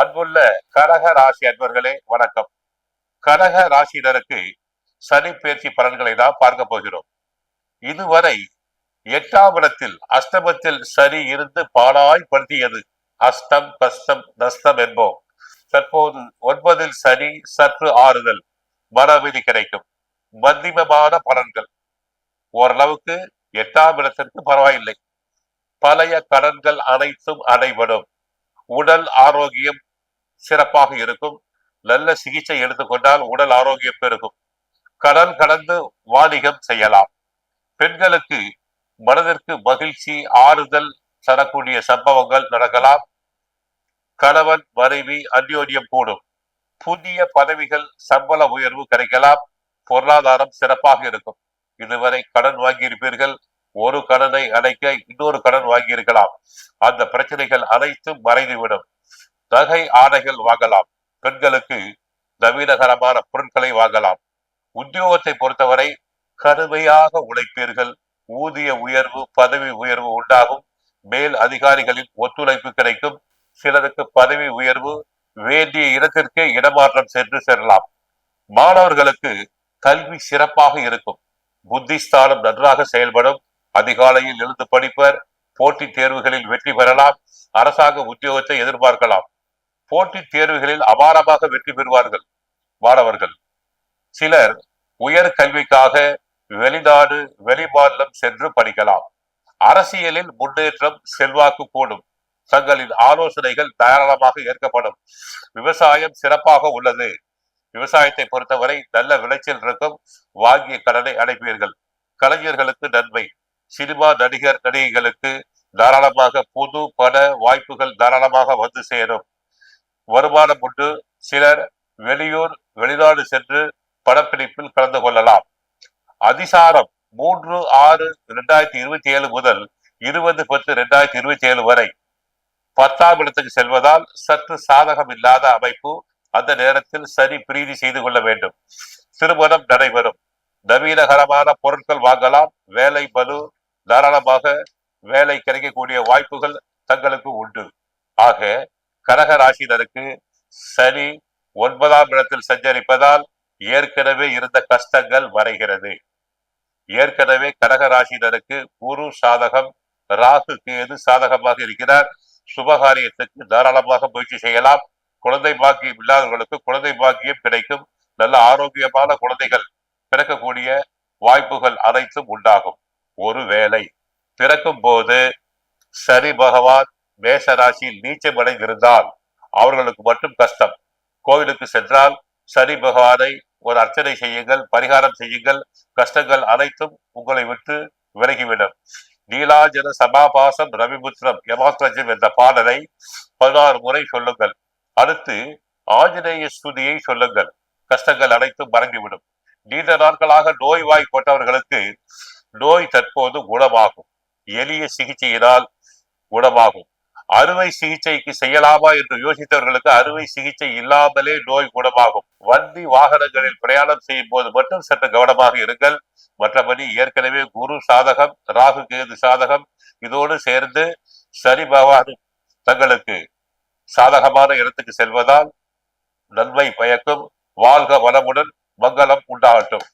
அன்புள்ள கரக ராசி அன்பர்களே வணக்கம். கரக ராசியினருக்கு சனி பயிற்சி பலன்களை நாம் பார்க்க போகிறோம். இதுவரை எட்டாம் இடத்தில் அஷ்டமத்தில் சனி இருந்து பாடாய் படுத்தியது அஷ்டம் கஷ்டம் நஷ்டம் என்போம். தற்போது ஒன்பதில் சனி சற்று ஆறுதல். மனவிதி கிடைக்கும். மத்தியமமான பலன்கள். ஓரளவுக்கு எட்டாம் இடத்திற்கு பரவாயில்லை. பழைய கடன்கள் அனைத்தும் அடைபடும். உடல் ஆரோக்கியம் சிறப்பாக இருக்கும். நல்ல சிகிச்சை எடுத்துக்கொண்டால் உடல் ஆரோக்கியம் பெருகும். கடன் கடந்து வாணிகம் செய்யலாம். பெண்களுக்கு மனதிற்கு மகிழ்ச்சி ஆறுதல் தரக்கூடிய சம்பவங்கள் நடக்கலாம். கணவன் மனைவி அந்யோன்யம் கூடும். புதிய பதவிகள் சம்பள உயர்வு கிடைக்கலாம். பொருளாதாரம் சிறப்பாக இருக்கும். இதுவரை கடன் வாங்கியிருப்பீர்கள். ஒரு கடனை அடைக்க இன்னொரு கடன் வாங்கியிருக்கலாம். அந்த பிரச்சனைகள் அனைத்தும் மறைந்துவிடும். நகை ஆடைகள் வாங்கலாம். பெண்களுக்கு நவீனகரமான பொருட்களை வாங்கலாம். உத்தியோகத்தை பொறுத்தவரை கடுமையாக உழைப்பீர்கள். ஊதிய உயர்வு பதவி உயர்வு உண்டாகும். மேல் அதிகாரிகளின் ஒத்துழைப்பு கிடைக்கும். சிலருக்கு பதவி உயர்வு வேண்டிய இடத்திற்கே இடமாற்றம் சென்று செல்லலாம் மாணவர்களுக்கு கல்வி சிறப்பாக இருக்கும். புத்திஸ்தானம் நன்றாக செயல்படும். அதிகாலையில் எழுந்து படிப்பர். போட்டித் தேர்வுகளில் வெற்றி பெறலாம். அரசாங்க உத்தியோகத்தை எதிர்பார்க்கலாம். போட்டித் தேர்வுகளில் அபாரமாக வெற்றி பெறுவார்கள் மாணவர்கள் சிலர் உயர் கல்விக்காக வெளிநாடு வெளிமாநிலம் சென்று படிக்கலாம். அரசியலில் முன்னேற்றம் செல்வாக்கு கூடும். தங்களின் ஆலோசனைகள் தாராளமாக ஏற்கப்படும். விவசாயம் சிறப்பாக உள்ளது. விவசாயத்தை பொறுத்தவரை நல்ல விளைச்சல் இருக்கும். வாங்கிய கடனை அடைப்பீர்கள். கலைஞர்களுக்கு நன்மை. சினிமா நடிகர் நடிகைகளுக்கு தாராளமாக புது பட வாய்ப்புகள் தாராளமாக வந்து சேரும். வருமானம் உண்டு. சிலர் வெளியூர் வெளிநாடு சென்று படப்பிடிப்பில் கலந்து கொள்ளலாம். அதிசாரம் மூன்று ஆறு இரண்டாயிரத்தி இருபத்தி ஏழு முதல் இருபது பத்து இரண்டாயிரத்தி இருபத்தி ஏழு வரை பத்தாம் இடத்துக்கு செல்வதால் சற்று சாதகம் இல்லாத அமைப்பு அந்த நேரத்தில் சரி பிரீதி செய்து கொள்ள வேண்டும். திருமணம் நடைபெறும். நவீனகரமான பொருட்கள் வாங்கலாம். வேலை பலு தாராளமாக வேலை கிடைக்கக்கூடிய வாய்ப்புகள் தங்களுக்கு உண்டு. ஆக கடக ராசிதருக்கு சனி ஒன்பதாம் இடத்தில் சஞ்சரிப்பதால் ஏற்கனவே இருந்த கஷ்டங்கள் வரைகிறது. ஏற்கனவே கடக ராசிதருக்கு குரு சாதகம் ராகு கேது சாதகமாக இருக்கிறார். சுபகாரியத்துக்கு தாராளமாக முயற்சி செய்யலாம். குழந்தை பாக்கியம் இல்லாதவர்களுக்கு குழந்தை பாக்கியம் கிடைக்கும். நல்ல ஆரோக்கியமான குழந்தைகள் பிறக்கக்கூடிய வாய்ப்புகள் அனைத்தும் உண்டாகும். ஒருவேளை பிறக்கும் போது சரி பகவான் மேசராசியில் ராசியில் நீச்சம் அவர்களுக்கு மட்டும் கஷ்டம். கோவிலுக்கு சென்றால் சனி பகவானை ஒரு அர்ச்சனை செய்யுங்கள் பரிகாரம் செய்யுங்கள். கஷ்டங்கள் அனைத்தும் உங்களை விட்டு விலகிவிடும். நீலாஜன சமாபாசம் ரவிபுத்திரம் யமாத்ரஜம் என்ற பாடலை பதினாறு முறை சொல்லுங்கள். அடுத்து ஆஞ்சநேய ஸ்துதியை சொல்லுங்கள். கஷ்டங்கள் அனைத்தும் மறைந்துவிடும். நீண்ட நாட்களாக நோய் வாய்ப்பட்டவர்களுக்கு நோய் தற்போது குணமாகும். எளிய சிகிச்சையினால் குணமாகும். அறுவை சிகிச்சைக்கு செய்யலாமா என்று யோசித்தவர்களுக்கு அறுவை சிகிச்சை இல்லாமலே நோய் குணமாகும். வண்டி வாகனங்களில் பிரயாணம் செய்யும் போது மட்டும் சற்று கவனமாக இருங்கள். மற்றபடி ஏற்கனவே குரு சாதகம் ராகு கேது சாதகம் இதோடு சேர்ந்து சனி பகவான் தங்களுக்கு சாதகமான இடத்துக்கு செல்வதால் நன்மை பயக்கும். வாழ்க வளமுடன் மங்களம் உண்டாகட்டும்.